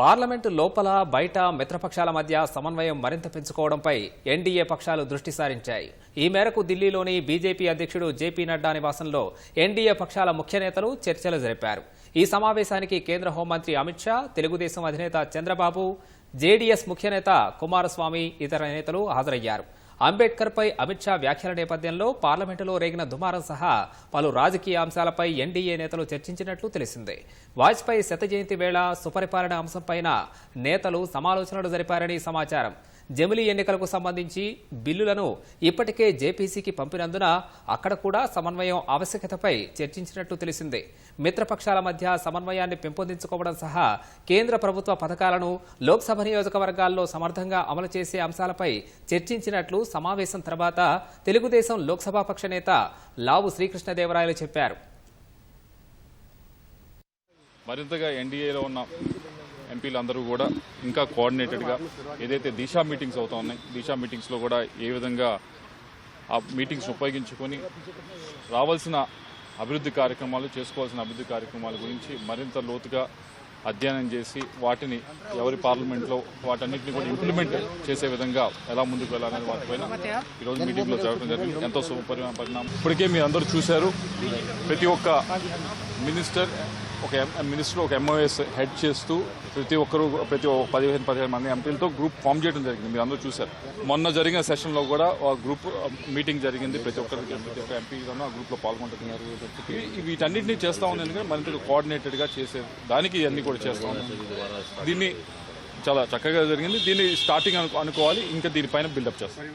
Parliament లోపల బయట మిత్రపక్షాల మధ్య సమన్వయం మరింత పెంచుకోవడంపై ఎన్డీఏ పక్షాలు దృష్టి సారించాయి. ఈ మేరకు ఢిల్లీలోని బీజేపీ అధ్యక్షుడు జేపీ నడ్డా నివాసంలో ఎన్డీఏ పక్షాల ముఖ్య నేతలు చర్చలు జరిపారు. ఈ సమావేశానికి కేంద్ర హోంమంత్రి అమిత్ షా తెలుగుదేశం అధినేత చంద్రబాబు జేడీఎస్ ముఖ్య నేత కుమారస్వామి ఇతర నేతలు హాజరయ్యారు. అంబేద్కర్పై అమిత్ షా వ్యాఖ్యల నేపథ్యంలో పార్లమెంటులో రేగిన దుమారం సహా పలు రాజకీయ అంశాలపై ఎన్డీఏ నేతలు చర్చించినట్లు తెలిసిందే. వాజ్పేయి శత జయంతి వేళ సుపరిపాలన అంశంపైన నేతలు సమాలోచనలు జరిపారని సమాచారం. జమిలీ ఎన్నికలకు సంబంధించి బిల్లులను ఇప్పటికే జేపీసీకి పంపినందున అక్కడ కూడా సమన్వయం ఆవశ్యకతపై చర్చించినట్లు తెలిసిందే. మిత్రపక్షాల మధ్య సమన్వయాన్ని పెంపొందించుకోవడం సహా కేంద్ర ప్రభుత్వ పథకాలను లోక్సభ నియోజకవర్గాల్లో సమర్థంగా అమలు చేసే అంశాలపై చర్చించినట్లు సమావేశం తర్వాత తెలుగుదేశం లోక్సభ పక్ష నేత లావు శ్రీకృష్ణదేవరాయలు చెప్పారు. మరింతగా ఎన్డీఏలో ఉన్న ఎంపీలు అందరూ కూడా ఇంకా కోఆర్డినేటెడ్గా ఏదైతే దిశా మీటింగ్స్ అవుతా ఉన్నాయి దిశా మీటింగ్స్లో కూడా ఏ విధంగా ఆ మీటింగ్స్ ఉపయోగించుకొని రావాల్సిన అభివృద్ధి కార్యక్రమాలు చేసుకోవాల్సిన అభివృద్ధి కార్యక్రమాల గురించి మరింత లోతుగా అధ్యయనం చేసి వాటిని ఎవరి పార్లమెంట్లో వాటన్నిటిని కూడా ఇంప్లిమెంట్ చేసే విధంగా ఎలా ముందుకు వెళ్ళాలనే వాటిపైన ఈరోజు మీటింగ్లో జరగడం జరిగింది. ఎంతో శుభపరిమాణ ఇప్పటికే మీరు అందరూ చూశారు ప్రతి ఒక్క మినిస్టర్ ఒక ఎం- మినిస్టర్ ఒక ఎంఓఎస్ హెడ్ చేస్తూ ప్రతి ఒక్కరు ప్రతి పదిహేను పదిహేను మంది ఎంపీలతో గ్రూప్ ఫామ్ చేయడం జరిగింది. మీరు అందరూ చూశారు. మొన్న జరిగిన సెషన్లో కూడా ఆ గ్రూప్ మీటింగ్ జరిగింది. ప్రతి ఒక్కరికి ప్రతి ఒక్క ఎంపీలను ఆ గ్రూప్లో పాల్గొంటున్నారు. ఇవి- వీటన్నిటిని చేస్తా ఉంది ఎందుకంటే మరింత కోఆర్డినేటెడ్గా చేసే దానికి ఇవన్నీ కూడా చేస్తా ఉన్నాం దీన్ని చాలా చక్కగా జరిగింది. దీన్ని స్టార్టింగ్ అనుకో అనుకోవాలి. ఇంకా దీనిపైన బిల్డప్ చేస్తాం.